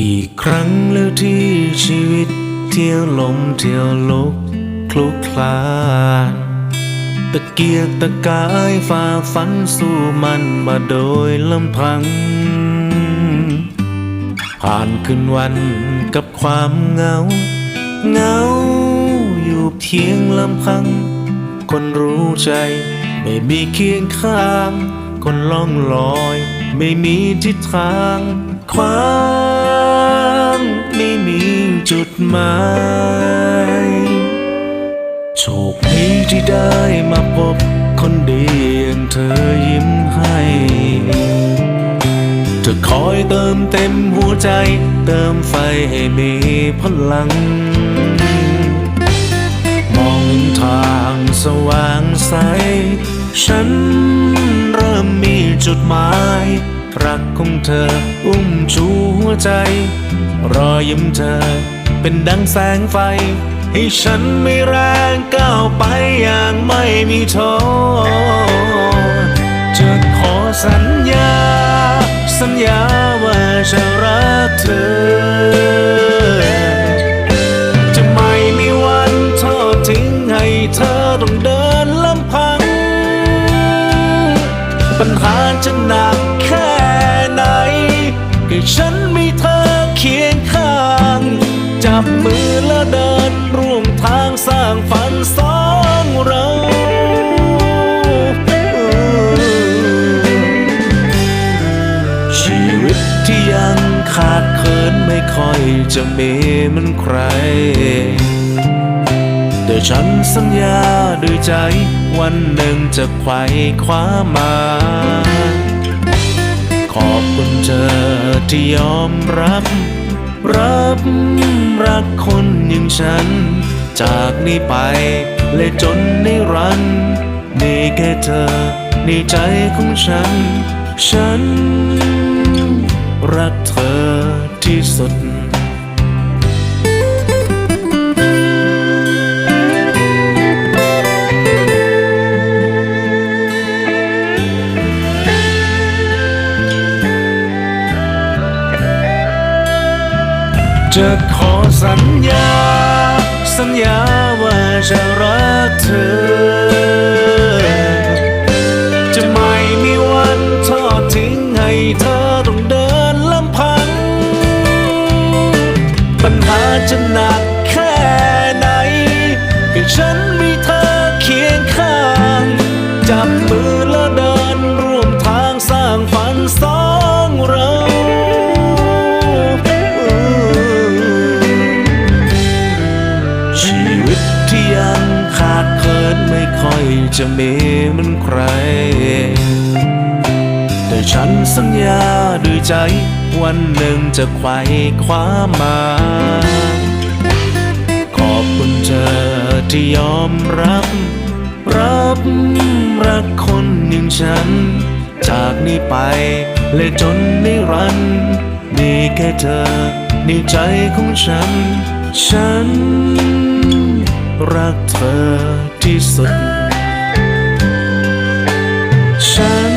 กี่ครั้งแล้วที่ชีวิตเที่ยวลมเที่ยวลุกคลุกคลานตะเกียกตะกายฝ่าฟันสู้มันมาโดยลำพัง ผ่านคืนวันกับความเหงาเหงาอยู่เพียงลำพัง คนรู้ใจไม่มีเคียงข้าง คนล่องลอย ไม่มีทิศทางความ หมายโชคดีที่ได้มาพบคนดีอย่างเธอยิ้มให้เธอคอยเติมเต็มหัวใจ เติมไฟให้มีพลัง มองทางสว่างใส ฉันเริ่มมีจุดหมาย รักของเธออุ้มชูหัวใจ รอยยิ้มเธอ เป็นดังแสงไฟ ให้ฉันไม่แรงก้าวไปอย่างไม่มีท้อจะขอสัญญา สัญญาว่าจะรักเธอจะไม่มีวันทอดทิ้งให้เธอต้องเดินลำพัง ปัญหาจะหนักแค่ไหนก็ฉัน เดินร่วมทางสร้างฝันสองเราชีวิตที่ยังขาดเขินไม่ค่อยจะมีมันใคร แต่ฉันสัญญาด้วยใจวันหนึ่งจะไขว่คว้ามา ขอบคุณเธอที่ยอมรับ รับรักคนอย่างฉัน จากนี้ไปและจนนิรันดร์นี่แค่เธอในใจของฉัน ฉันรักเธอที่สุด จะขอสัญญา สัญญาว่าจะรักเธอ จะไม่มีวันทอดทิ้งให้เธอต้องเดินลำพัง ปัญหาจะหนักแค่ไหนก็ฉันมีเธอเคียงข้างจับมือ จะมีเหมันใคร แต่ฉันสัญญาด้วยใจ วันหนึ่งจะไขว่คว้ามา ขอบคุณเธอที่ยอมรับ รับรักคนอย่างฉัน จากนี้ไปและจนนิรันดร์นี่แค่เธอในใจของฉัน ฉันรักเธอที่สุด sun